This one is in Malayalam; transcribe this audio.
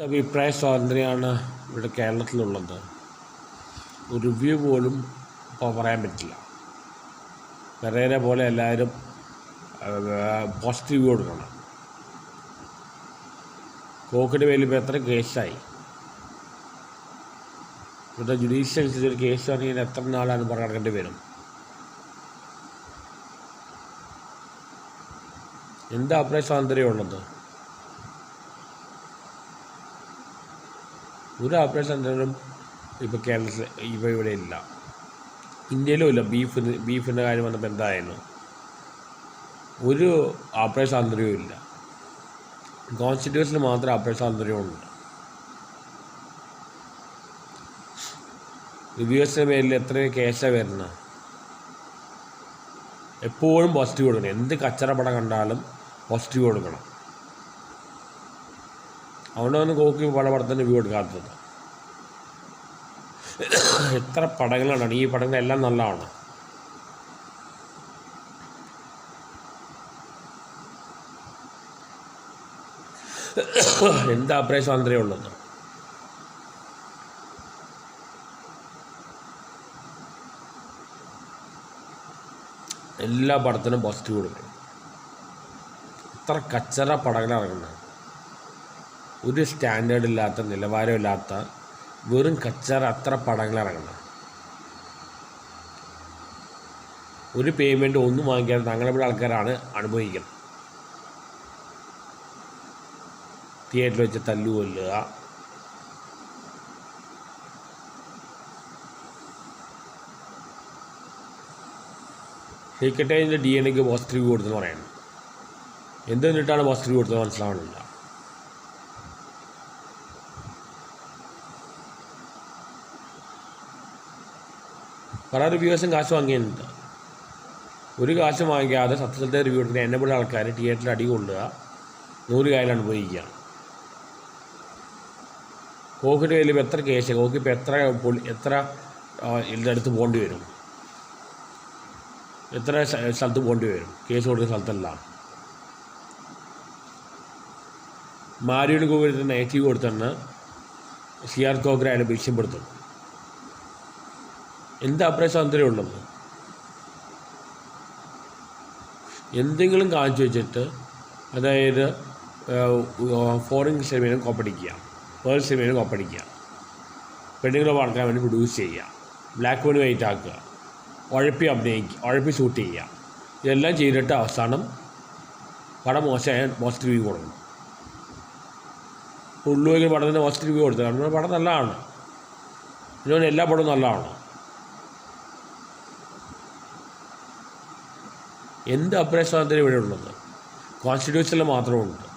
അഭിപ്രായ സ്വാതന്ത്ര്യമാണ് ഇവിടെ കേരളത്തിലുള്ളത്. ഒരു റിവ്യൂ പോലും ഇപ്പോൾ പറയാൻ പറ്റില്ല. പെരേര പോലെ എല്ലാവരും പോസിറ്റീവ് കൊടുക്കണം. കോക്കിന്റെ പേരിൽ ഇപ്പോൾ എത്ര കേസായി? ഇവിടെ ജുഡീഷ്യൽ ഒരു കേസ് പറഞ്ഞാൽ എത്ര നാളാണ് പറഞ്ഞു നടക്കേണ്ടി വരും? എന്താ അഭിപ്രായ സ്വാതന്ത്ര്യമുള്ളത്? ഒരു ഓപ്പറേഷൻ സെന്ററും ഇപ്പോൾ കേരളത്തിൽ ഇപ്പോൾ ഇവിടെ ഇല്ല. ഇന്ത്യയിലും ഇല്ല. ബീഫിന് ബീഫിന്റെ കാര്യം വന്നപ്പോൾ എന്തായിരുന്നു? ഒരു ഓപ്പറേഷൻ സ്വാതന്ത്ര്യവും ഇല്ല. കോൺസ്റ്റിറ്റ്യൂഷനിൽ മാത്രം ഓപ്പറേഷൻ സ്വാതന്ത്ര്യമുണ്ട് റിവ്യൂസിന്റെ പേരിൽ എത്ര കേസാണ് വരുന്നത് എപ്പോഴും പോസിറ്റീവ് കൊടുക്കണം. എന്ത് കച്ചറ പടം കണ്ടാലും പോസിറ്റീവ് കൊടുക്കണം. അതുകൊണ്ടാണ് കോക്കി പല പടത്തിന് വ്യൂ എടുക്കാത്തത്. എത്ര പടങ്ങളാണ് ഈ പടങ്ങളെല്ലാം നല്ലതാണ്. എന്താ അഭിപ്രായ സ്വാതന്ത്ര്യം ഉള്ളത്? എല്ലാ പടത്തിനും പോസിറ്റീവ് കൊടുക്കും എത്ര കച്ചറ പടങ്ങൾ ഇറങ്ങുന്നത്. ഒരു സ്റ്റാൻഡേർഡ് ഇല്ലാത്ത നിലവാരമില്ലാത്ത വെറും കച്ചറ അത്ര പടങ്ങൾ ഇറങ്ങണം ഒരു പേയ്മെന്റ് ഒന്നും വാങ്ങിക്കാതെ തങ്ങളിവിടെ ആൾക്കാരാണ് അനുഭവിക്കുന്നത്. തിയേറ്ററിൽ വെച്ച് തല്ലുകൊല്ലുക സെക്രട്ടേറിയറ്റിന്റെ ഡി എൻ എക്ക് പോസിറ്റീവ് കൊടുത്തെന്ന് പറയുന്നത്. എന്ത് കണ്ടിട്ടാണ് പോസിറ്റീവ് കൊടുത്തത് മനസ്സിലാവണില്ല പല റിവ്യൂസും കാശ് വാങ്ങിയിട്ടുണ്ട്. ഒരു കാശ് വാങ്ങിക്കാതെ സത്യസന്ധ റിവ്യൂ എടുക്കുന്ന എന്നെ പോലെ ആൾക്കാർ തിയേറ്ററിൽ അടി കൊള്ളുക നൂറ് കാര്യം അനുഭവിക്കുക കോക്കിന്റെ കയ്യിൽ ഇപ്പോൾ എത്ര കേസ് കോക്ക് ഇപ്പോൾ എത്ര എത്ര ഇതിന്റെ അടുത്ത് പോകേണ്ടി വരും? എത്ര സ്ഥ- സ്ഥലത്ത് പോകേണ്ടി വരും? കേസ് കൊടുക്കുന്ന സ്ഥലത്തെല്ലാം. മാരിയുടെ കോവിഡ് നെഗറ്റീവ് കൊടുത്തെന്ന് സി ആർ കോക്കറെ ഭീഷണിപ്പെടുത്തും. എന്ത് അപ്രശാന്തരേ ഉള്ളത് എന്തെങ്കിലും കാണിച്ചു വെച്ചിട്ട് അതായത് ഫോറിൻ സിനിമയിലും കോപ്പടിക്കുക. വേൾഡ് സിനിമയിലും കോപ്പടിക്കുക. പെണ്ണുങ്ങളെ വളർത്താൻ വേണ്ടി പ്രൊഡ്യൂസ് ചെയ്യുക. ബ്ലാക്ക് ആൻഡ് വൈറ്റ് ആക്കുക. ഉഴപ്പി അഭിനയിക്കുക ഉഴപ്പി ഷൂട്ട് ചെയ്യുക. ഇതെല്ലാം ചെയ്തിട്ട് അവസാനം പടം മോശമായ മോസ്റ്റ് റിവ്യൂ കൊടുക്കണം ഉള്ളുവെങ്കിൽ പടത്തിന് മോസ്റ്റ് റിവ്യൂ കൊടുത്തത് നമ്മുടെ പടം നല്ലതാണ്. ഇതുകൊണ്ട് എല്ലാ പടവും നല്ലതാണ്. എന്ത് അഭിപ്രായ സ്വാതന്ത്ര്യം ഇവിടെ ഉള്ളത്? കോൺസ്റ്റിറ്റ്യൂഷനിൽ മാത്രമുണ്ട്.